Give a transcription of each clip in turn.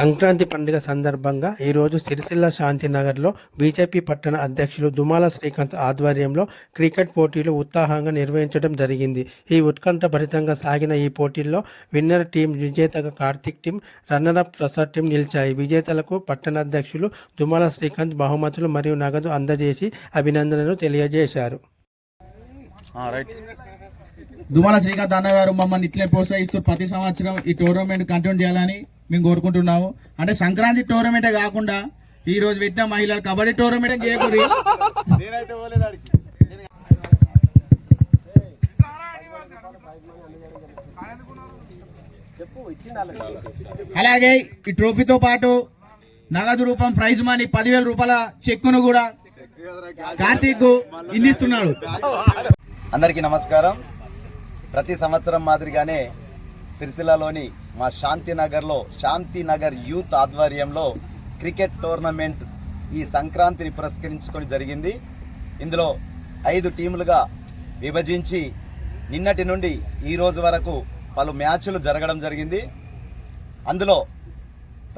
సంక్రాంతి పండుగ సందర్భంగా ఈరోజు సిరిసిల్ల శాంతినగర్లో బీజేపీ పట్టణ అధ్యక్షులు దుమాల శ్రీకాంత్ ఆధ్వర్యంలో క్రికెట్ పోటీలు ఉత్సాహంగా నిర్వహించడం జరిగింది. ఈ ఉత్కంఠభరితంగా సాగిన ఈ పోటీల్లో విన్నర్ టీం విజేతగా Karthik team runner up Prasad team నిలిచాయి. విజేతలకు పట్టణ అధ్యక్షులు దుమాల శ్రీకాంత్ బహుమతులు మరియు నగదు అందజేసి అభినందనలు తెలియజేశారు. రైట్. దుమాల శ్రీకాంత్ అన్న గారు మమ్మల్ని ఇట్లే ప్రోత్సహిస్తూ ప్రతి సంవత్సరం ఈ టోర్నమెంట్ కంటిన్యూ చేయాలని మేము కోరుకుంటున్నాము. అంటే సంక్రాంతి టోర్నమెంటే కాకుండా ఈ రోజు పెట్టిన మహిళలు కబడ్డీ టోర్నమెంట్ చేయకూరి అలాగే ఈ ట్రోఫీతో పాటు నగదు రూపం ప్రైజ్ మనీ పదివేల రూపాయల చెక్కును కూడా కార్తీక్ ఇందిస్తున్నాడు. అందరికీ నమస్కారం. ప్రతి సంవత్సరం మాదిరిగానే సిరిసిల్లలోని మా శాంతినగర్లో శాంతినగర్ యూత్ ఆధ్వర్యంలో క్రికెట్ టోర్నమెంట్ ఈ సంక్రాంతిని పురస్కరించుకొని జరిగింది. ఇందులో ఐదు టీములుగా విభజించి నిన్నటి నుండి ఈ రోజు వరకు పలు మ్యాచ్లు జరగడం జరిగింది. అందులో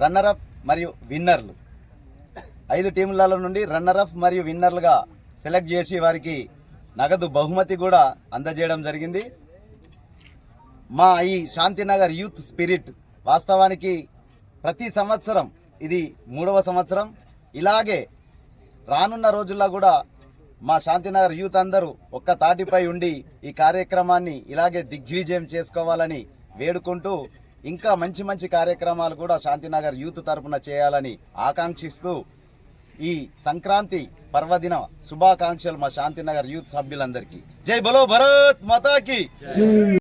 రన్నరప్ మరియు విన్నర్లు. ఐదు టీములలో నుండి రన్నరప్ మరియు విన్నర్లుగా సెలెక్ట్ చేసి వారికి నగదు బహుమతి కూడా అందజేయడం జరిగింది. మా ఈ శాంతినగర్ యూత్ స్పిరిట్ వాస్తవానికి ప్రతి సంవత్సరం ఇది మూడవ సంవత్సరం. ఇలాగే రానున్న రోజుల్లో కూడా మా శాంతినగర్ యూత్ అందరూ ఒక్క తాటిపై ఉండి ఈ కార్యక్రమాన్ని ఇలాగే దిగ్విజయం చేసుకోవాలని వేడుకుంటూ ఇంకా మంచి మంచి కార్యక్రమాలు కూడా శాంతినగర్ యూత్ తరపున చేయాలని ఆకాంక్షిస్తూ ఈ సంక్రాంతి పర్వదిన శుభాకాంక్షలు మా శాంతినగర్ యూత్ సభ్యులందరికీ. జై బలో భరత్ మాతాకి!